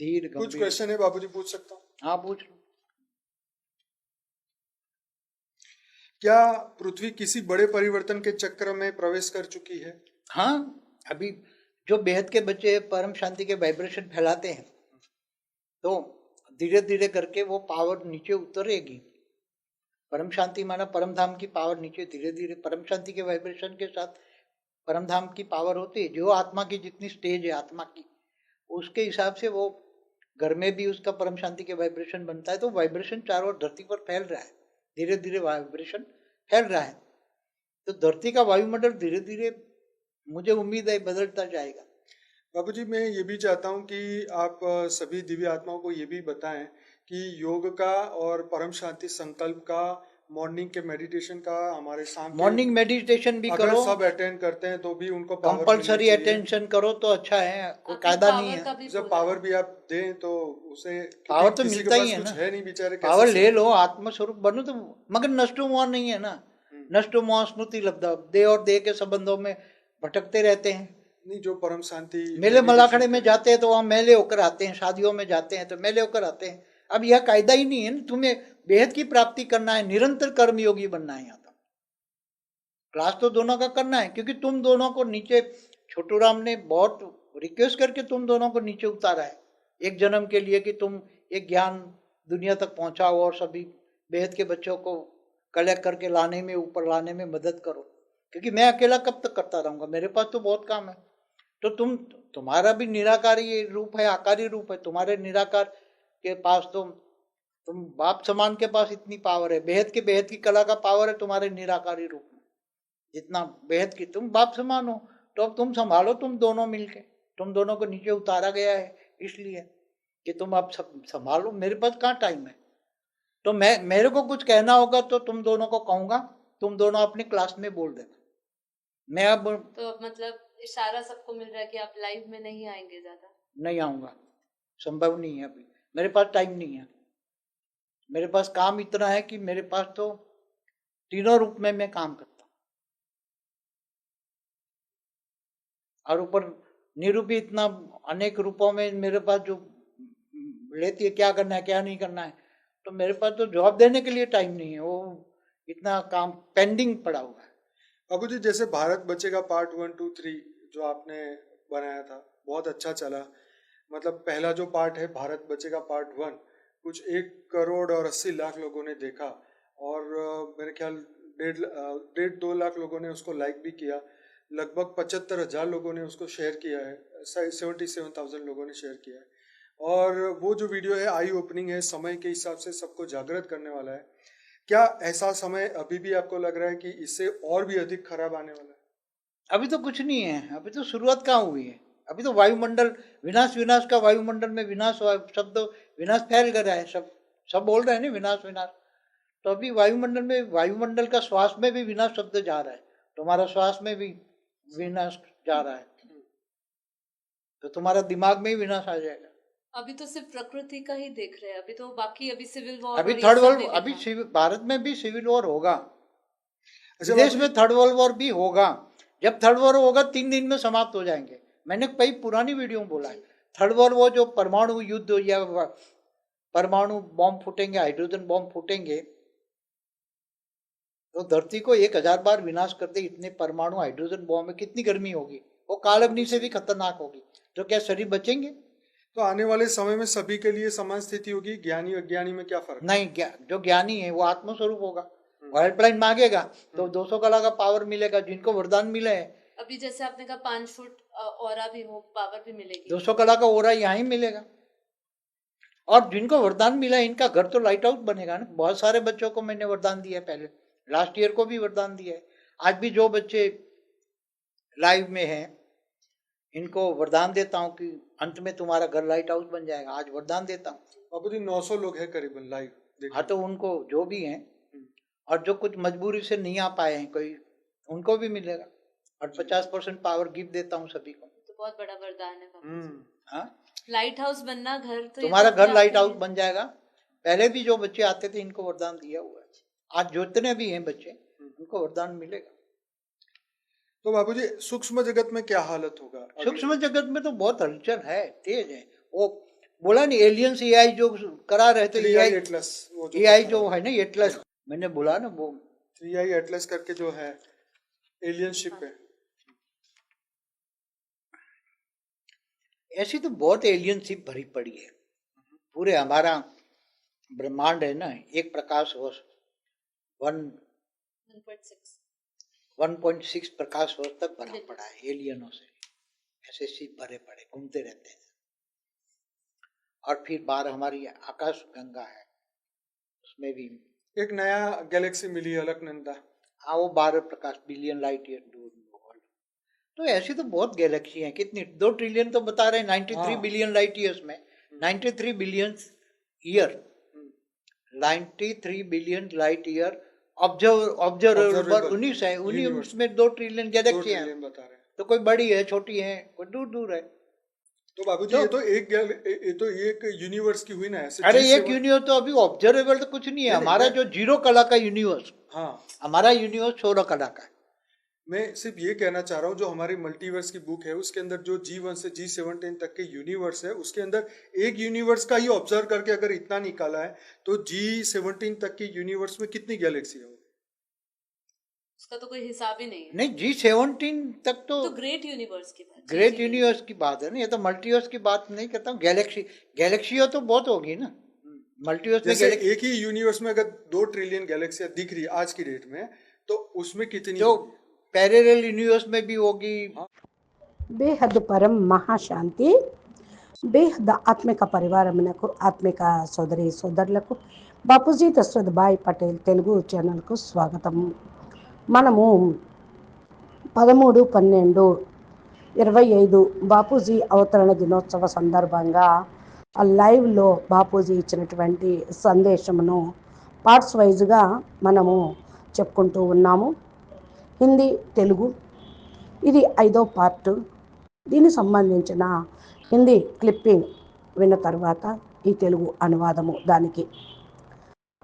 धीर कुछ क्वेश्चन है बाबूजी पूछ सकता हूँ? हाँ पूछ लो। क्या पृथ्वी किसी बड़े परिवर्तन के चक्र में प्रवेश कर चुकी है? हाँ अभी जो बेहद के बच्चे परम शांति के वाइब्रेशन फैलाते हैं तो धीरे धीरे करके वो पावर नीचे उतरेगी। परम शांति माना परम धाम की पावर नीचे धीरे धीरे परम शांति के वाइब्रेशन के साथ परम धाम की पावर होती है। जो आत्मा की जितनी स्टेज है आत्मा की उसके हिसाब से वो घर में भी उसका परम शांति के वाइब्रेशन बनता है तो वाइब्रेशन चारों ओर धरती पर फैल रहा है। धीरे धीरे वाइब्रेशन फैल रहा है। तो धरती का वायुमंडल धीरे धीरे मुझे उम्मीद है, बदलता जाएगा। बाबू जी मैं ये भी चाहता हूँ कि आप सभी दिव्य आत्माओं को ये भी बताएँ कि योग का और परम शांति संकल्प का मॉर्निंग के मेडिटेशन का हमारे शाम मॉर्निंग मेडिटेशन भी अगर करो। सब अटेंड करते हैं तो भी उनको कंपलसरी अटेंशन करो तो अच्छा है कोई कायदा नहीं है। जब पावर भी आप दें तो उसे क्योंकि तो मिलता ही है ना। है नहीं बेचारे पावर ले लो आत्मस्वरूप बनो तो मगर नष्टो मोह नहीं है ना। हम्म। नष्टो मोह स्मृति लब्धा दे और दे के संबंधों में भटकते रहते हैं। नहीं जो परम शांति मेले मलाखड़े में जाते हैं तो वहाँ मेले होकर आते हैं शादियों में जाते हैं तो मेले होकर आते हैं। अब यह कायदा ही नहीं है ना, तुम्हें बेहद की प्राप्ति करना है, निरंतर कर्मयोगी बनना है यहाँ क्लास तो दोनों का करना है, क्योंकि तुम दोनों को नीचे, छोटू राम ने बहुत रिक्वेस्ट करके तुम दोनों को नीचे उतारा है। एक जन्म के लिए कि तुम एक ज्ञान दुनिया तक पहुंचाओ और सभी बेहद के बच्चों को कलेक्ट करके लाने में, ऊपर लाने में मदद करो। क्योंकि मैं अकेला कब तक करता रहूँगा? मेरे पास तो बहुत काम है। तो तुम, तुम्हारा भी निराकारी रूप है, आकारी रूप है, तुम्हारे निराकार के पास तो तुम बाप समान के पास इतनी पावर है। बेहद के बेहद की कला का पावर है तुम्हारे निराकारी रूप में। जितना बेहद की तुम बाप समान हो तो अब तुम संभालो तुम दोनों मिलके। तुम दोनों को नीचे उतारा गया है इसलिए कि तुम अब सब संभालो। मेरे पास कहाँ टाइम है? तो मैं मेरे को कुछ कहना होगा तो तुम दोनों को कहूँगा। तुम दोनों अपनी क्लास में बोल देना। मैं अब तो मतलब इशारा सबको मिल रहा है कि आप लाइव में नहीं आएँगे ज़्यादा? नहीं आऊँगा। संभव नहीं है अभी। मेरे पास टाइम नहीं है। मेरे पास काम इतना है कि मेरे पास तो तीनों रूप में मैं काम करता हूँ। और ऊपर निरूपी इतना अनेक रूपों में मेरे पास जो लेती है, क्या करना है, क्या नहीं करना है तो मेरे पास तो जवाब देने के लिए टाइम नहीं है। वो इतना काम पेंडिंग पड़ा हुआ है। बाबूजी जैसे भारत बचेगा पार्ट वन टू थ्री जो आपने बनाया था, बहुत अच्छा चला। मतलब पहला जो पार्ट है, भारत बचेगा पार्ट वन, कुछ एक करोड़ और अस्सी लाख लोगों ने देखा और मेरे ख्याल डेढ़ डेढ़ दो लाख लोगों ने उसको लाइक भी किया, लगभग पचहत्तर हज़ार लोगों ने उसको शेयर किया है सेवेंटी सेवन थाउज़ेंड लोगों ने शेयर किया है। और वो जो वीडियो है आई ओपनिंग है, समय के हिसाब से सबको जागृत करने वाला है। क्या ऐसा समय अभी भी आपको लग रहा है कि इससे और भी अधिक खराब आने वाला है? अभी तो कुछ नहीं है, अभी तो शुरुआत कहाँ हुई है? अभी तो वायुमंडल विनाश विनाश का वायुमंडल में विनाश शब्द विनाश फैल कर रहा है सब सब बोल रहे हैं ना विनाश विनाश। तो अभी वायुमंडल में वायुमंडल का श्वास में भी विनाश शब्द जा रहा है तुम्हारा श्वास में भी विनाश जा रहा है। तो तुम्हारा दिमाग में ही विनाश आ जाएगा। अभी तो सिर्फ़ प्रकृति का ही देख रहे हैं अभी तो बाकी अभी सिविल वॉर अभी थर्ड वर्ल्ड अभी भारत में भी सिविल वॉर होगा। देश में थर्ड वर्ल्ड वॉर भी होगा। जब थर्ड वॉर होगा तीन दिन में समाप्त हो जाएँगे। मैंने कई पुरानी वीडियो में बोला है। थर्ड वर्ल्ड वॉर जो परमाणु युद्ध या परमाणु बॉम्ब फूटेंगे हाइड्रोजन बॉम्ब फूटेंगे तो धरती को एक हज़ार बार विनाश कर दे इतने परमाणु हाइड्रोजन बॉम्ब में कितनी गर्मी होगी? वो काल अग्नि से भी खतरनाक होगी। तो क्या शरीर बचेंगे? तो आने वाले समय में सभी के लिए समान स्थिति होगी। ज्ञानी अज्ञानी में क्या फ़र्क नहीं जो ज्ञानी है वो आत्मस्वरूप होगा। हेल्पलाइन मांगेगा तो 200 कला का पावर मिलेगा जिनको वरदान मिले हैं। अभी जैसे आपने कहा पाँच फुट और भी हो पावर भी मिलेगी। 200 कला का ओरा यहाँ ही मिलेगा। और जिनको वरदान मिला है इनका घर तो लाइट हाउस बनेगा ना। बहुत सारे बच्चों को मैंने वरदान दिया है पहले। लास्ट ईयर को भी वरदान दिया है। आज भी जो बच्चे लाइव में हैं इनको वरदान देता हूँ कि अंत में तुम्हारा घर लाइट हाउस बन जाएगा। आज वरदान देता हूँ। बाबू जी 900 लोग हैं करीबन लाइव हाँ तो उनको जो भी हैं और जो कुछ मजबूरी से नहीं आ पाए हैं कोई उनको भी मिलेगा। और पचास परसेंट पावर गिफ्ट देता हूँ सभी को। तो बहुत बड़ा वरदान है हम्म हाँ? लाइट हाउस बनना घर तो तुम्हारा घर लाइट हाउस बन जाएगा। पहले भी जो बच्चे आते थे इनको वरदान दिया हुआ है। आज जितने भी हैं बच्चे उनको वरदान मिलेगा। तो बाबूजी सूक्ष्म जगत में क्या हालत होगा? सूक्ष्म जगत में तो बहुत हलचल है तेज है। वो बोला नहीं एलियंस एआई जो करा रहे थे एआई एटलस जो एआई जो है ना एटलस मैंने बोला ना वो थ्री आई एटलस करके जो है एलियन शिप है। ऐसी तो बहुत एलियनशिप भरी पड़ी है। पूरे हमारा ब्रह्मांड है ना एक प्रकाश वर्ष वन वन पॉइंट सिक्स प्रकाश वर्ष तक भरा पड़ा है एलियनों से। ऐसे शिप भरे पड़े घूमते रहते हैं। और फिर बाहर हमारी आकाश गंगा है उसमें भी। एक नया गैलेक्सी मिली अलकनंदा। हाँ वो बारह प्रकाश बिलियन लाइट ईयर दूर तो ऐसी तो बहुत गैलेक्सी हैं। कितनी? दो ट्रिलियन तो बता रहे हैं ninety three. Billion light years में। Ninety three billion year ninety three billion light year observe observable Observable उन्नीस है उन्हीं universe। उसमें दो ट्रिलियन गैलेक्सी हैं। तो कोई बड़ी है छोटी है कोई दूर दूर है। तो बाबूजी तो- ये तो एक ये तो एक यूनिवर्स की हुई ना ऐसे अरे एक यूनिवर्स तो अभी ऑब्जर्वेबल तो कुछ नहीं है। हमारा जो ज़ीरो कला का यूनिवर्स हाँ। हमारा यूनिवर्स सोलह कला का है। मैं सिर्फ़ ये कहना चाह रहा हूँ जो हमारी मल्टीवर्स की बुक है उसके अंदर जो जी वन से जी सेवनटीन तक के यूनिवर्स है उसके अंदर एक यूनिवर्स का ही ऑब्ज़र्व करके अगर इतना निकाला है तो जी सेवनटीन तक के यूनिवर्स में कितनी गैलेक्सी है उसका तो कोई हिसाब ही नहीं है। नहीं जी सेवनटीन तक तो तो ग्रेट यूनिवर्स की बात ग्रेट यूनिवर्स की बात है ना ये तो मल्टीवर्स की बात नहीं करता हूँ गैलेक्सी गैलेक्सी तो बहुत होगी ना। मल्टीवर्स में जैसे गैलेक्सी एक ही यूनिवर्स में अगर दो ट्रिलियन गैलेक्सियाँ दिख रही है आज की डेट में तो उसमें कितनी जो पैरेलल यूनिवर्स में भी होगी బేహద్ పరం మహాశాంతి బేహద్ ఆత్మిక పరివారమునకు ఆత్మిక సోదరి సోదరులకు బాపూజీ దశరథ్ భాయ్ పటేల్ తెలుగు ఛానల్కు స్వాగతం మనము పదమూడు పన్నెండు ఇరవై ఐదు బాపూజీ అవతరణ దినోత్సవ సందర్భంగా ఆ లైవ్లో బాపూజీ ఇచ్చినటువంటి సందేశమును పార్ట్స్ వైజ్గా మనము చెప్పుకుంటూ ఉన్నాము హిందీ తెలుగు. ఇది ఐదో పార్ట్. దీనికి సంబంధించిన హిందీ క్లిప్పింగ్ విన్న తర్వాత ఈ తెలుగు అనువాదము దానికి.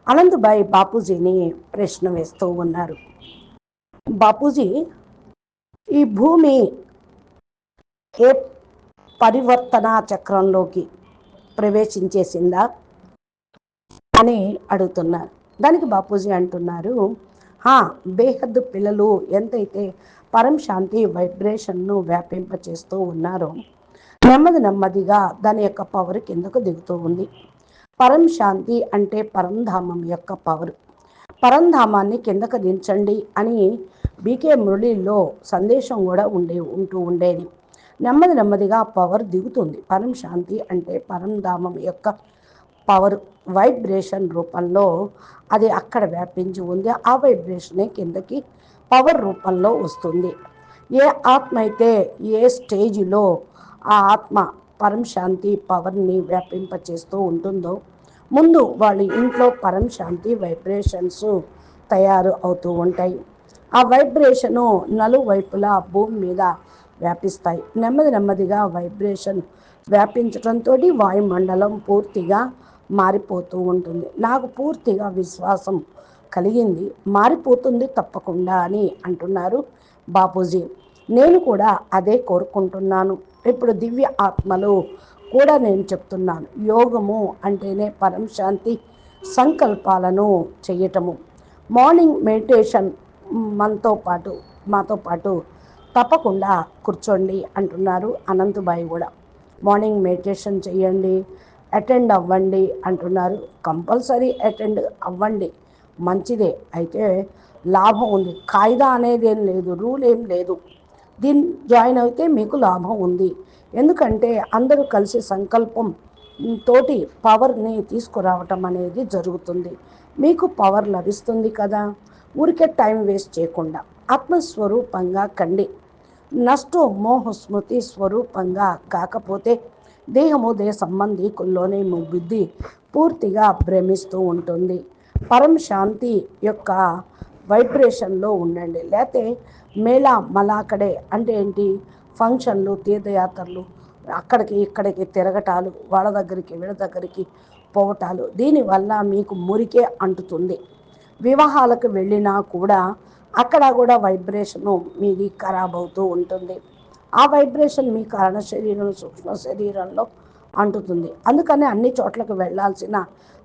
అనంతబాయ్ బాపూజీని ప్రశ్న వేస్తూ ఉన్నారు. బాపూజీ ఈ భూమి ఏ పరివర్తన చక్రంలోకి ప్రవేశించేసిందా అని అడుగుతున్నారు. దానికి బాపూజీ అంటున్నారు హా పిల్లలు ఎంతైతే పరం శాంతి వైబ్రేషన్ను వ్యాపింపచేస్తూ ఉన్నారో నెమ్మది నెమ్మదిగా దాని యొక్క పవర్ కిందకు దిగుతూ ఉంది. పరం శాంతి అంటే పరంధామం యొక్క పవర్. పరంధామాన్ని కిందకు దించండి అని బీకే మురళిలో సందేశం కూడా ఉండే ఉంటూ ఉండేది. నెమ్మది నెమ్మదిగా పవర్ దిగుతుంది. పరం శాంతి అంటే పరంధామం యొక్క పవర్ వైబ్రేషన్ రూపంలో అది అక్కడ వ్యాపించి ఉంది. ఆ వైబ్రేషనే కిందకి పవర్ రూపంలో వస్తుంది. ఏ ఆత్మ అయితే ఏ స్టేజిలో ఆ ఆత్మ పరంశాంతి పవర్ని వ్యాపింపచేస్తూ ఉంటుందో ముందు వాళ్ళ ఇంట్లో పరంశాంతి వైబ్రేషన్స్ తయారు అవుతూ ఉంటాయి. ఆ వైబ్రేషను నలువైపులా భూమి మీద వ్యాపిస్తాయి. నెమ్మది నెమ్మదిగా వైబ్రేషన్ వ్యాపించడంతో వాయుమండలం పూర్తిగా మారిపోతూ ఉంటుంది. నాకు పూర్తిగా విశ్వాసం కలిగింది. మారిపోతుంది తప్పకుండా అని అంటున్నారు బాపూజీ. నేను కూడా అదే కోరుకుంటున్నాను. ఇప్పుడు దివ్య ఆత్మలు కూడా నేను చెప్తున్నాను. యోగము అంటేనే పరం శాంతి సంకల్పాలను చేయటము. మార్నింగ్ మెడిటేషన్ మనతో పాటు మాతో పాటు తప్పకుండా కూర్చోండి అంటున్నారు అనంతబాయి కూడా. మార్నింగ్ మెడిటేషన్ చేయండి. అటెండ్ అవ్వండి అంటున్నారు. కంపల్సరీ అటెండ్ అవ్వండి. మంచిదే. అయితే లాభం ఉంది. కాయిదా అనేది ఏం లేదు. రూల్ ఏం లేదు. దీన్ని జాయిన్ అయితే మీకు లాభం ఉంది. ఎందుకంటే అందరూ కలిసి సంకల్పం తోటి పవర్ని తీసుకురావటం అనేది జరుగుతుంది. మీకు పవర్ లభిస్తుంది కదా? ఊరికే టైం వేస్ట్ చేయకుండా. ఆత్మస్వరూపంగా కండి. నష్టో మోహ స్మృతి స్వరూపంగా కాకపోతే దేహము దేహ సంబంధికుల్లోనే బుద్ధి పూర్తిగా భ్రమిస్తూ ఉంటుంది. పరం శాంతి యొక్క వైబ్రేషన్లో ఉండండి. లేకపోతే మేళా మలాకడే అంటే ఏంటి? ఫంక్షన్లు తీర్థయాత్రలు అక్కడికి ఇక్కడికి తిరగటాలు వాళ్ళ దగ్గరికి వీళ్ళ దగ్గరికి పోవటాలు. దీనివల్ల మీకు మురికే అంటుతుంది. వివాహాలకు వెళ్ళినా కూడా అక్కడ కూడా వైబ్రేషను మీది ఖరాబ్ అవుతూ ఉంటుంది. ఆ వైబ్రేషన్ మీ కారణ శరీరం సూక్ష్మ శరీరంలో అంటుతుంది. అందుకని అన్ని చోట్లకు వెళ్ళాల్సిన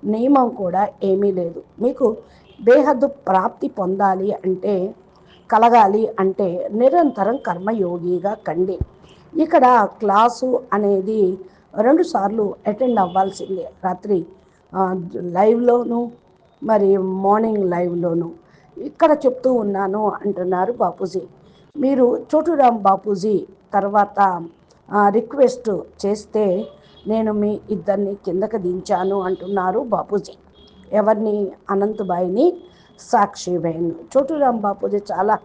నియమం కూడా ఏమీ లేదు. మీకు బేహద్దు ప్రాప్తి పొందాలి అంటే కలగాలి అంటే నిరంతరం కర్మయోగిగా కండి. ఇక్కడ క్లాసు అనేది రెండు సార్లు అటెండ్ అవ్వాల్సిందే. రాత్రి లైవ్లోను మరి మార్నింగ్ లైవ్లోను. ఇక్కడ చెప్తూ ఉన్నాను అంటున్నారు బాపూజీ. మీరు చోటురామ్ బాపూజీ తర్వాత రిక్వెస్ట్ చేస్తే నేను మీ ఇద్దరిని కిందకి దించాను అంటున్నారు బాపూజీ. ఎవరిని? అనంతబాయిని సాక్షి బహన్ చోటురామ్ బాపూజీ చాలా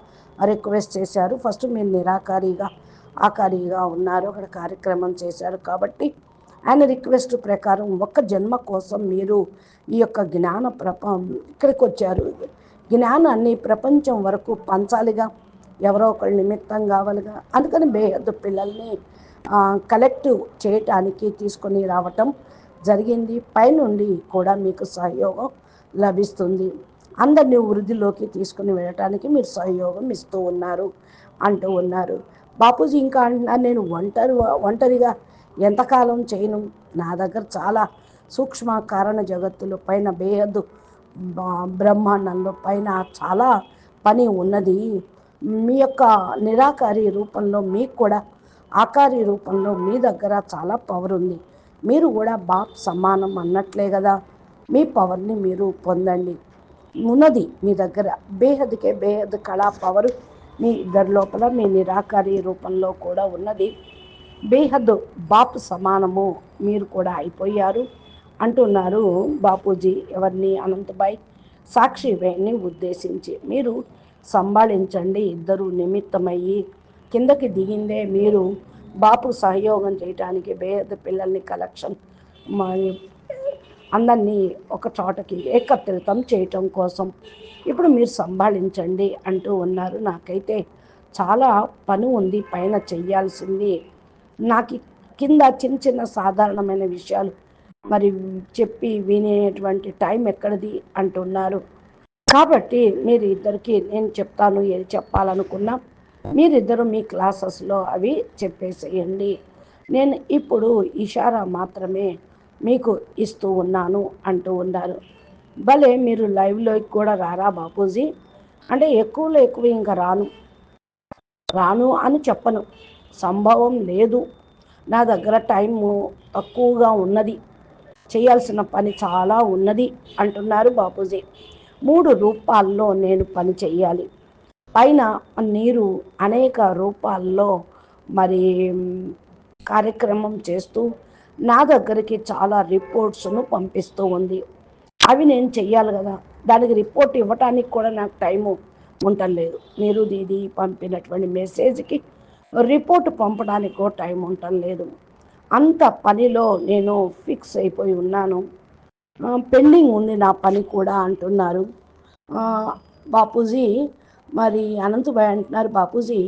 రిక్వెస్ట్ చేశారు. ఫస్ట్ మీరు నిరాకారిగా ఆకారిగా ఉన్నారు. అక్కడ కార్యక్రమం చేశారు కాబట్టి ఆయన రిక్వెస్ట్ ప్రకారం ఒక్క జన్మ కోసం మీరు ఈ యొక్క జ్ఞాన ప్రప ఇక్కడికి వచ్చారు. జ్ఞానాన్ని ప్రపంచం వరకు పంచాలిగా ఎవరో ఒకళ్ళు నిమిత్తం కావాలిగా. అందుకని బేహద్దు పిల్లల్ని కలెక్టివ్ చేయటానికి తీసుకొని రావటం జరిగింది. పైనుండి కూడా మీకు సహయోగం లభిస్తుంది. అందరినీ వృద్ధిలోకి తీసుకుని వెళ్ళటానికి మీరు సహయోగం ఇస్తూ ఉన్నారు అంటూ ఉన్నారు. బాపూజీ ఇంకా అంటున్నారు నేను ఒంటరి ఒంటరిగా ఎంతకాలం చేయను? నా దగ్గర చాలా సూక్ష్మ కారణ జగత్తులు పైన బేహద్దు బ- బ్రహ్మాండంలో పైన చాలా పని ఉన్నది. మీ యొక్క నిరాకారి రూపంలో మీకు కూడా ఆకారి రూపంలో మీ దగ్గర చాలా పవర్ ఉంది. మీరు కూడా బాప్ సమానం అన్నట్లే కదా. మీ పవర్ని మీరు పొందండి. ఉన్నది మీ దగ్గర. బేహద్కే బేహద్ కళా పవర్ మీ ఇద్దరి లోపల మీ నిరాకారి రూపంలో కూడా ఉన్నది. బేహద్ బాప్ సమానము మీరు కూడా అయిపోయారు అంటున్నారు బాపూజీ ఎవరిని అనంతబాయ్. సాక్షి వేణ్ణి ఉద్దేశించి మీరు సంభాళించండి. ఇద్దరు నిమిత్తమయ్యి కిందకి దిగిందే మీరు బాపు సహయోగం చేయటానికి పేద పిల్లల్ని కలెక్షన్ మరి అందరినీ ఒక చోటకి ఏకత్రితం చేయటం కోసం ఇప్పుడు మీరు సంభాళించండి అంటూ ఉన్నారు. నాకైతే చాలా పని ఉంది పైన చెయ్యాల్సింది. నాకు కింద చిన్న చిన్న సాధారణమైన విషయాలు మరి చెప్పి వినేటువంటి టైం ఎక్కడిది అంటున్నారు. కాబట్టి మీరు ఇద్దరికి నేను చెప్తాను ఏది చెప్పాలనుకున్నా మీరిద్దరు మీ క్లాసెస్లో అవి చెప్పేసేయండి. నేను ఇప్పుడు ఇషారా మాత్రమే మీకు ఇస్తూ ఉన్నాను అంటూ ఉన్నారు. భలే మీరు లైవ్లోకి కూడా రారా బాపూజీ? అంటే ఎక్కువలో ఎక్కువ ఇంకా రాను. రాను అని చెప్పను. సంభవం లేదు. నా దగ్గర టైము తక్కువగా ఉన్నది. చేయాల్సిన పని చాలా ఉన్నది అంటున్నారు బాపూజీ. మూడు రూపాల్లో నేను పని చేయాలి పైన నీరు అనేక రూపాల్లో మరి కార్యక్రమం చేస్తూ నా దగ్గరికి చాలా రిపోర్ట్స్ను పంపిస్తూ ఉంది. అవి నేను చెయ్యాలి కదా. దానికి రిపోర్ట్ ఇవ్వటానికి కూడా నాకు టైము ఉండలేదు మీరు ఇది పంపినటువంటి మెసేజ్కి రిపోర్ట్ పంపడానికి కూడా టైం లేదు అంత పనిలో నేను ఫిక్స్ అయిపోయి ఉన్నాను. పెండింగ్ ఉంది నా పని కూడా అంటున్నారు. బాపూజీ మరి అనంతభాయ్ అంటున్నారు బాపూజీ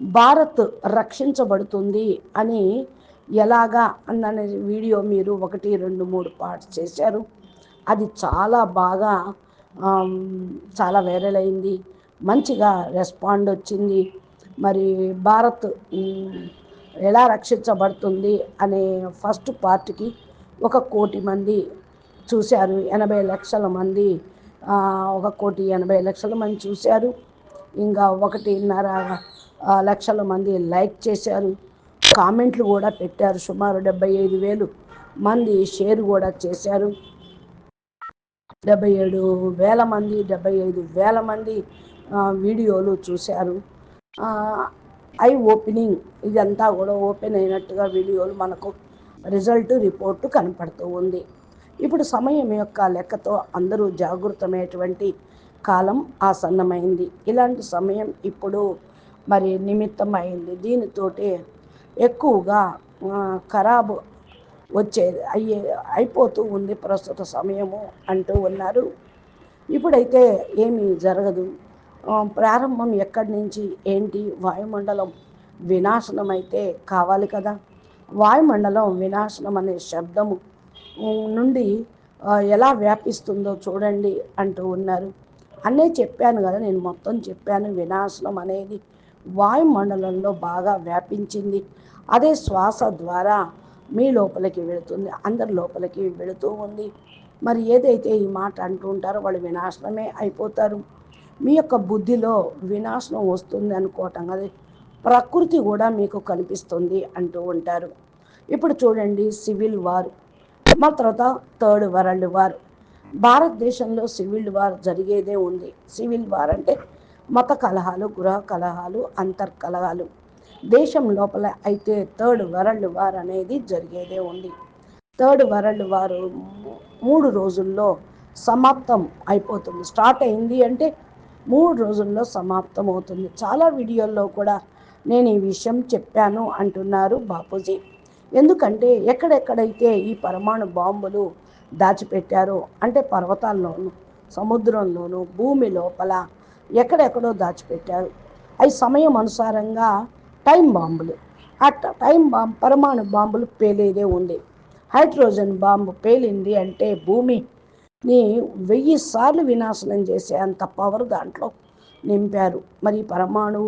భారత్ రక్షించబడుతుంది అని ఎలాగా? అన్న వీడియో మీరు ఒకటి రెండు మూడు పార్ట్స్ చేశారు. అది చాలా బాగా చాలా వైరల్ అయింది. మంచిగా రెస్పాండ్ వచ్చింది. మరి భారత్ ఎలా రక్షించబడుతుంది అనే ఫస్ట్ పార్ట్కి ఒక కోటి మంది చూశారు. ఎనభై లక్షల మంది ఒక కోటి ఎనభై లక్షల మంది చూశారు. ఇంకా ఒకటిన్నర లక్షల మంది లైక్ చేశారు. కామెంట్లు కూడా పెట్టారు. సుమారు డెబ్బై ఐదు వేలు మంది షేర్ కూడా చేశారు. డెబ్బై ఏడు వేల మంది డెబ్బై ఐదు వేల మంది వీడియోలు చూశారు. ఐ ఓపెనింగ్ ఇదంతా కూడా ఓపెన్ అయినట్టుగా వీడియోలు మనకు రిజల్ట్ రిపోర్టు కనపడుతూ ఉంది. ఇప్పుడు సమయం యొక్క లెక్కతో అందరూ జాగృతమైనటువంటి కాలం ఆసన్నమైంది. ఇలాంటి సమయం ఇప్పుడు మరి నిమిత్తం అయింది దీనితోటి ఎక్కువగా ఖరాబు వచ్చేది అయ్యే అయిపోతూ ఉంది ప్రస్తుత సమయము అంటూ ఉన్నారు. ఇప్పుడైతే ఏమీ జరగదు. ప్రారంభం ఎక్కడి నుంచి ఏంటి? వాయుమండలం వినాశనం అయితే కావాలి కదా. వాయుమండలం వినాశనం అనే శబ్దము నుండి ఎలా వ్యాపిస్తుందో చూడండి అంటూ ఉన్నారు. అనే చెప్పాను కదా నేను మొత్తం చెప్పాను వినాశనం అనేది వాయుమండలంలో బాగా వ్యాపించింది. అదే శ్వాస ద్వారా మీ లోపలికి వెళుతుంది అందరి లోపలికి వెళుతూ ఉంది. మరి ఏదైతే ఈ మాట అంటూ ఉంటారో వాళ్ళు వినాశనమే అయిపోతారు. మీ యొక్క బుద్ధిలో వినాశనం వస్తుంది అనుకోవటం అది ప్రకృతి కూడా మీకు కనిపిస్తుంది అంటూ ఉంటారు. ఇప్పుడు చూడండి సివిల్ వార్. మా తర్వాత థర్డ్ వరల్డ్ వార్. భారతదేశంలో సివిల్ వార్ జరిగేదే ఉంది. సివిల్ వార్ అంటే మత కలహాలు గృహ కలహాలు అంతర్కలహాలు. దేశం లోపల అయితే థర్డ్ వరల్డ్ వార్ అనేది జరిగేదే ఉంది. థర్డ్ వరల్డ్ వార్ మూడు రోజుల్లో సమాప్తం అయిపోతుంది. స్టార్ట్ అయింది అంటే మూడు రోజుల్లో సమాప్తం అవుతుంది. చాలా వీడియోల్లో కూడా నేను ఈ విషయం చెప్పాను అంటున్నారు బాపూజీ. ఎందుకంటే ఎక్కడెక్కడైతే ఈ పరమాణు బాంబులు దాచిపెట్టారో అంటే పర్వతాల్లోనూ సముద్రంలోనూ భూమి లోపల ఎక్కడెక్కడో దాచిపెట్టారు. అవి సమయం అనుసారంగా టైం బాంబులు. ఆ ట- టైం బాంబు పరమాణు బాంబులు పేలేదే ఉంది హైడ్రోజన్ బాంబు పేలింది అంటే భూమిని వెయ్యి సార్లు వినాశనం చేసే అంత పవర్ దాంట్లో నింపారు. మరి పరమాణు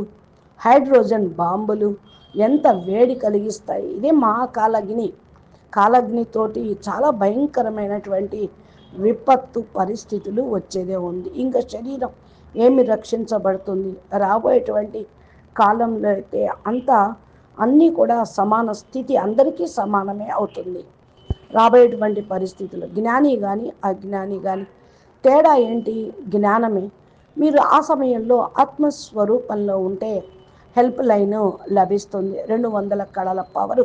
హైడ్రోజన్ బాంబులు ఎంత వేడి కలిగిస్తాయి. ఇదే మహాకాలగ్ని. కాలగ్నితోటి చాలా భయంకరమైనటువంటి విపత్తు పరిస్థితులు వచ్చేదే ఉంది. ఇంకా శరీరం ఏమి రక్షించబడుతుంది? రాబోయేటువంటి కాలంలో అయితే అంతా అన్నీ కూడా సమాన స్థితి అందరికీ సమానమే అవుతుంది. రాబోయేటువంటి పరిస్థితులు. జ్ఞాని కానీ అజ్ఞాని కానీ తేడా ఏంటి? జ్ఞానమే. మీరు ఆ సమయంలో ఆత్మస్వరూపంలో ఉంటే హెల్ప్ లైన్ లభిస్తుంది. రెండు వందల కళల పవర్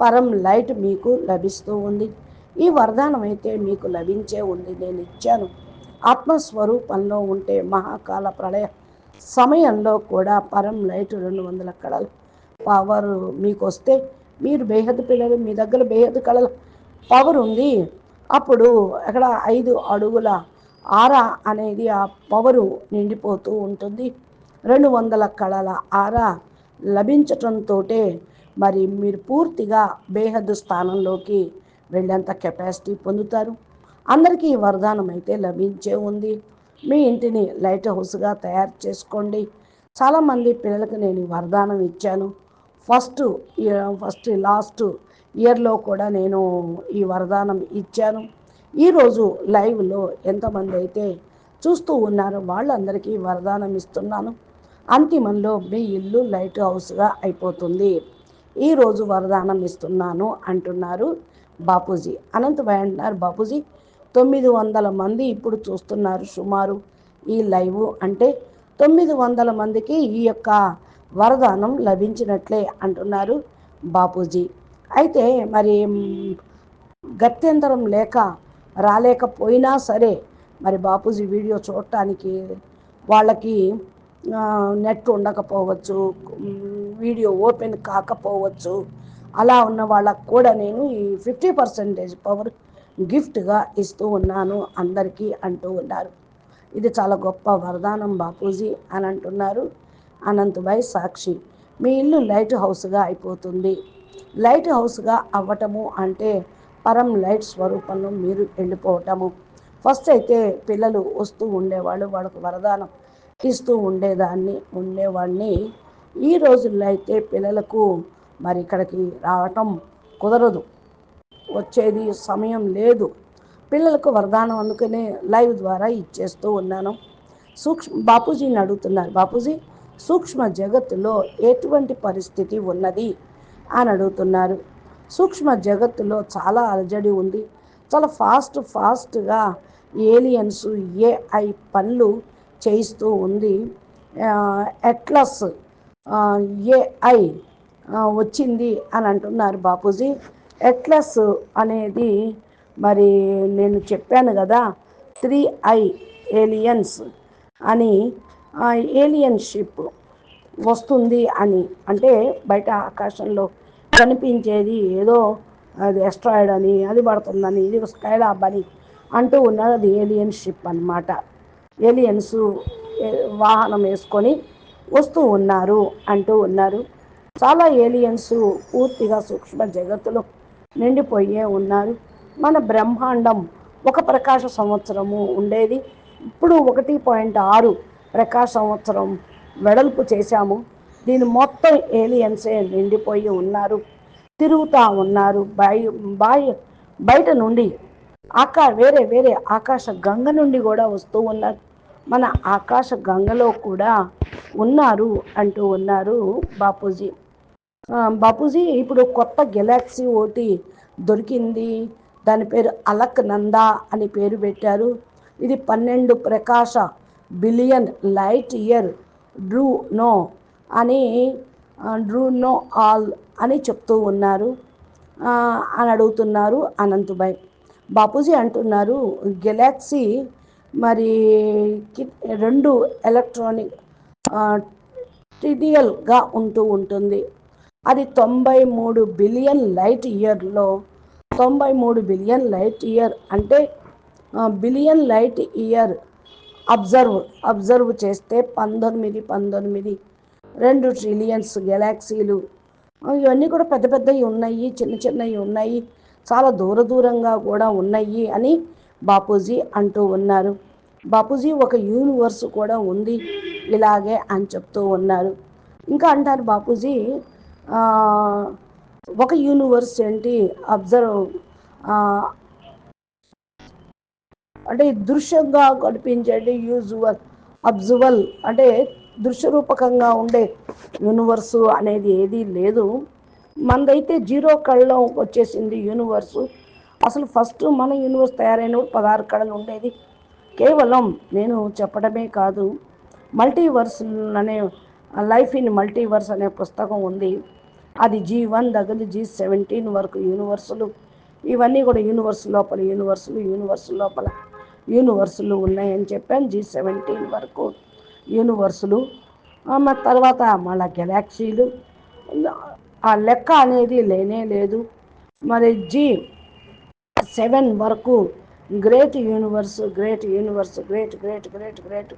పరం లైట్ మీకు లభిస్తూ ఉంది. ఈ వరదానం అయితే మీకు లభించే ఉంది. నేను ఇచ్చాను. ఆత్మస్వరూపంలో ఉంటే మహాకాల ప్రళయ సమయంలో కూడా పరం లైట్ రెండు వందల కళల పవర్ మీకు వస్తే మీరు బేహద్ పిల్లలు మీ దగ్గర బేహద్ కళల పవర్ ఉంది. అప్పుడు అక్కడ ఐదు అడుగుల ఆరా అనేది ఆ పవరు నిండిపోతూ ఉంటుంది. రెండు వందల కళల ఆరా లభించటంతో మరి మీరు పూర్తిగా బేహద్దు స్థానంలోకి వెళ్ళేంత కెపాసిటీ పొందుతారు. అందరికీ వరదానం అయితే లభించే ఉంది. మీ ఇంటిని లైట్ హౌస్గా తయారు చేసుకోండి. చాలామంది పిల్లలకు నేను వరదానం ఇచ్చాను. ఫస్ట్ ఫస్ట్ లాస్ట్ ఇయర్లో కూడా నేను ఈ వరదానం ఇచ్చాను. ఈరోజు లైవ్లో ఎంతమంది అయితే చూస్తూ ఉన్నారో వాళ్ళందరికీ వరదానం ఇస్తున్నాను. అంతిమంలో మీ ఇల్లు లైట్ హౌస్గా అయిపోతుంది. ఈరోజు వరదానం ఇస్తున్నాను అంటున్నారు బాపూజీ. అనంతభాయ్ అంటున్నారు బాపూజీ. తొమ్మిది వందల మంది ఇప్పుడు చూస్తున్నారు సుమారు ఈ లైవ్ అంటే తొమ్మిది వందల మందికి ఈ యొక్క వరదానం లభించినట్లే అంటున్నారు బాపూజీ. అయితే మరి గత్యంతరం లేక రాలేకపోయినా సరే మరి బాపూజీ వీడియో చూడటానికి వాళ్ళకి నెట్ ఉండకపోవచ్చు వీడియో ఓపెన్ కాకపోవచ్చు అలా ఉన్న వాళ్ళకు కూడా నేను ఈ ఫిఫ్టీ పర్సెంటేజ్ పవర్ గిఫ్ట్గా ఇస్తూ ఉన్నాను అందరికీ అంటూ ఉన్నారు. ఇది చాలా గొప్ప వరదానం బాపూజీ అని అంటున్నారు అనంతభాయ్ సాక్షి. మీ ఇల్లు లైట్ హౌస్గా అయిపోతుంది. లైట్ హౌస్గా అవ్వటము అంటే పరం లైట్ స్వరూపంలో మీరు వెళ్ళిపోవటము. ఫస్ట్ అయితే పిల్లలు వస్తూ ఉండేవాళ్ళు వాళ్ళకు వరదానం ఇస్తూ ఉండేదాన్ని ఉండేవాడిని ఈ రోజుల్లో అయితే పిల్లలకు మరి ఇక్కడికి రావటం కుదరదు. వచ్చేది సమయం లేదు. పిల్లలకు వరదానం అందుకనే లైవ్ ద్వారా ఇచ్చేస్తూ ఉన్నాను. సూక్ష్మ బాపూజీని అడుగుతున్నారు. బాపూజీ సూక్ష్మ జగత్తులో ఎటువంటి పరిస్థితి ఉన్నది అని అడుగుతున్నారు. సూక్ష్మ జగత్తులో చాలా అలజడి ఉంది. చాలా ఫాస్ట్ ఫాస్ట్గా ఏలియన్స్ ఏఐ పనులు చేయిస్తూ ఉంది. ఎట్లస్ ఏఐ వచ్చింది అని అంటున్నారు బాపూజీ. ఎట్లస్ అనేది మరి నేను చెప్పాను కదా త్రీ ఐ ఏలియన్స్ అని. ఏలియన్షిప్ వస్తుంది అని. అంటే బయట ఆకాశంలో కనిపించేది ఏదో అది ఎస్ట్రాయిడ్ అని అది పడుతుందని ఇది స్కైలాబ్ అని అంటూ ఉన్నది అది ఏలియన్షిప్ షిప్ అన్నమాట. ఏలియన్స్ వాహనం వేసుకొని వస్తూ ఉన్నారు అంటూ ఉన్నారు. చాలా ఏలియన్స్ పూర్తిగా సూక్ష్మ జగత్తులో నిండిపోయే ఉన్నారు. మన బ్రహ్మాండం ఒక ప్రకాశ సంవత్సరము ఉండేది. ఇప్పుడు ఒకటి పాయింట్ ఆరు ప్రకాశ సంవత్సరం వెడల్పు చేశాము. దీని మొత్తం ఏలియన్సే నిండిపోయి ఉన్నారు. తిరుగుతూ ఉన్నారు. బయ బాయ్ బయట నుండి ఆకా వేరే వేరే ఆకాశ గంగ నుండి కూడా వస్తూ ఉన్నారు. మన ఆకాశ గంగలో కూడా ఉన్నారు అంటూ ఉన్నారు బాపూజీ. బాపూజీ ఇప్పుడు కొత్త గెలాక్సీ ఒకటి దొరికింది. దాని పేరు అలక్ నందా అని పేరు పెట్టారు. ఇది పన్నెండు ప్రకాశ బిలియన్ లైట్ ఇయర్ డ్రూ నో అని డ్రూ నో ఆల్ అని చెప్తూ ఉన్నారు. అని అడుగుతున్నారు అనంతుభాయ్ బాపూజీ అంటున్నారు గెలాక్సీ మరి కి- రెండు ఎలక్ట్రానిక్ ట్రిడియల్గా ఉంటూ ఉంటుంది. అది తొంభై మూడు బిలియన్ లైట్ ఇయర్లో తొంభై మూడు బిలియన్ లైట్ ఇయర్ అంటే billion light year observe observe చేస్తే పంతొమ్మిది పంతొమ్మిది రెండు ట్రిలియన్స్ గెలాక్సీలు ఇవన్నీ కూడా పెద్ద పెద్దవి ఉన్నాయి చిన్న చిన్నవి ఉన్నాయి చాలా దూర దూరంగా కూడా ఉన్నాయి అని బాపూజీ అంటూ ఉన్నారు. బాపూజీ ఒక యూనివర్స్ కూడా ఉంది ఇలాగే అని చెప్తూ ఉన్నారు. ఇంకా అంటారు బాపూజీ ఒక యూనివర్స్ ఏంటి? అబ్జర్వ్ అంటే దృశ్యంగా కనిపించేది యూజువల్ అబ్జువల్ అంటే దృశ్యరూపకంగా ఉండే యూనివర్సు అనేది ఏదీ లేదు. మనదైతే జీరో కళ్ళలో వచ్చేసింది యూనివర్సు. అసలు ఫస్ట్ మన యూనివర్స్ తయారైనప్పుడు పదహారు కళలు ఉండేది. కేవలం నేను చెప్పడమే కాదు మల్టీవర్స్ అనే లైఫ్ ఇన్ మల్టీవర్స్ అనే పుస్తకం ఉంది. అది జీ వన్ దగ్గర జీ సెవెంటీన్ వరకు యూనివర్సులు ఇవన్నీ కూడా యూనివర్స్ లోపల యూనివర్సులు యూనివర్స్ లోపల యూనివర్సులు ఉన్నాయని చెప్పాను జీ సెవెంటీన్ వరకు యూనివర్సులు. మరి తర్వాత మళ్ళా గెలాక్సీలు. ఆ లెక్క అనేది లేనే లేదు. మరి జీ సెవెన్ వరకు great universe great universe great great great great.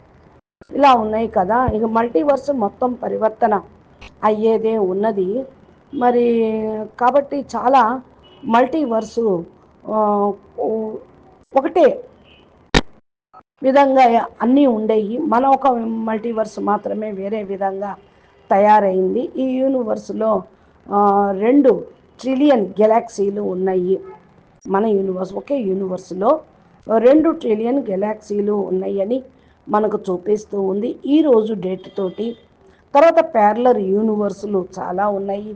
ఇలా ఉన్నాయి కదా. ఇక మల్టీవర్స్ మొత్తం పరివర్తన అయ్యేదే ఉన్నది. మరి కాబట్టి చాలా మల్టీవర్సు ఒకటే విధంగా అన్నీ ఉండేవి మన ఒక మల్టీవర్స్ మాత్రమే వేరే విధంగా తయారైంది. ఈ యూనివర్స్లో రెండు ట్రిలియన్ గెలాక్సీలు ఉన్నాయి. మన యూనివర్స్ ఒకే యూనివర్స్లో రెండు ట్రిలియన్ గెలాక్సీలు ఉన్నాయని మనకు చూపిస్తూ ఉంది. ఈరోజు డేట్ తోటి తర్వాత ప్యారలర్ యూనివర్సులు చాలా ఉన్నాయి.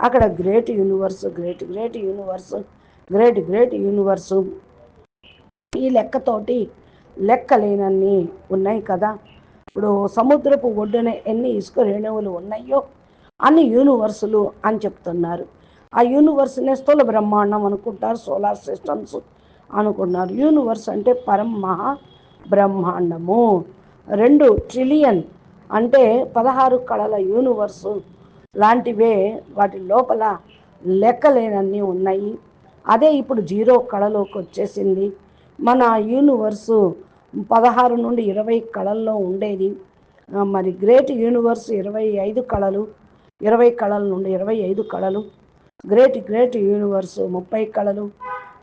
అక్కడ great universe great great universe great great universe ఈ లెక్కతోటి లెక్కలేనన్ని ఉన్నాయి కదా. ఇప్పుడు సముద్రపు ఒడ్డున ఎన్ని ఇసుక రేణువులు ఉన్నాయో అన్ని యూనివర్సులు అని చెప్తున్నారు. ఆ యూనివర్స్నే స్థూల బ్రహ్మాండం అనుకుంటారు సోలార్ సిస్టమ్స్ అనుకున్నారు యూనివర్స్ అంటే పరం మహా బ్రహ్మాండము. రెండు ట్రిలియన్ అంటే పదహారు కళల యూనివర్సు లాంటివే వాటి లోపల లెక్కలేనన్నీ ఉన్నాయి. అదే ఇప్పుడు జీరో కళలోకి వచ్చేసింది. మన యూనివర్సు పదహారు నుండి ఇరవై కళల్లో ఉండేది. మరి గ్రేట్ యూనివర్స్ ఇరవై ఐదు కళలు ఇరవై కళల నుండి ఇరవై ఐదు కళలు గ్రేట్ గ్రేట్ యూనివర్స్ ముప్పై కళలు.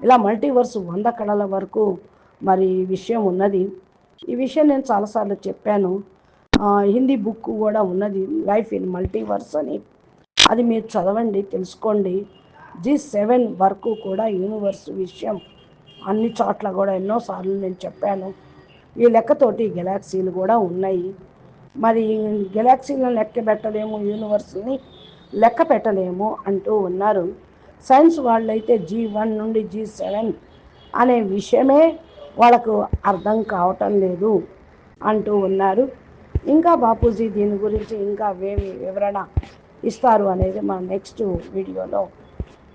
ఇలా మల్టీవర్స్ వంద కళల వరకు మరి ఈ విషయం ఉన్నది. ఈ విషయం నేను చాలాసార్లు చెప్పాను. హిందీ బుక్ కూడా ఉన్నది. లైఫ్ ఇన్ మల్టీవర్స్ అని. అది మీరు చదవండి తెలుసుకోండి. జీ సెవెన్ వరకు కూడా యూనివర్స్ విషయం అన్ని చోట్ల కూడా ఎన్నోసార్లు నేను చెప్పాను. ఈ లెక్కతోటి గెలాక్సీలు కూడా ఉన్నాయి. మరి గెలాక్సీలను లెక్క పెట్టలేము యూనివర్స్ని. లెక్క పెట్టలేము అంటూ ఉన్నారు. సైన్స్ వాళ్ళైతే జీ వన్ నుండి జీ సెవెన్ అనే విషయమే వాళ్ళకు అర్థం కావటం లేదు అంటూ ఉన్నారు. ఇంకా బాపూజీ దీని గురించి ఇంకా ఏమి వివరణ ఇస్తారు అనేది మన నెక్స్ట్ వీడియోలో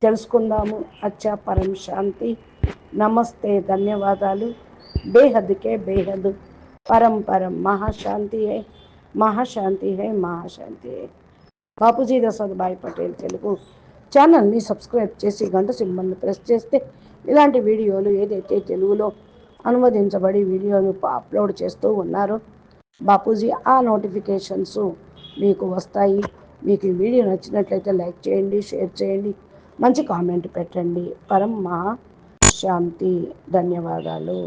తెలుసుకుందాము. అచ్చా పరం శాంతి. నమస్తే ధన్యవాదాలు. బేహద్కే బేహద్. పరం పరం మహాశాంతి హై మహాశాంతి హై మహాశాంతి హై బాపూజీ దశరథ్ పటేల్ తెలుగు ఛానల్ని సబ్స్క్రైబ్ చేసి గంట సింబల్ని ప్రెస్ చేస్తే ఇలాంటి వీడియోలు ఏదైతే తెలుగులో అనువదించబడి వీడియోలు అప్లోడ్ చేస్తూ ఉన్నారో బాపూజీ ఆ నోటిఫికేషన్స్ మీకు వస్తాయి. మీకు ఈ వీడియో నచ్చినట్లయితే లైక్ చేయండి షేర్ చేయండి మంచి కామెంట్ పెట్టండి. పరం మహా శాంతి. ధన్యవాదాలు.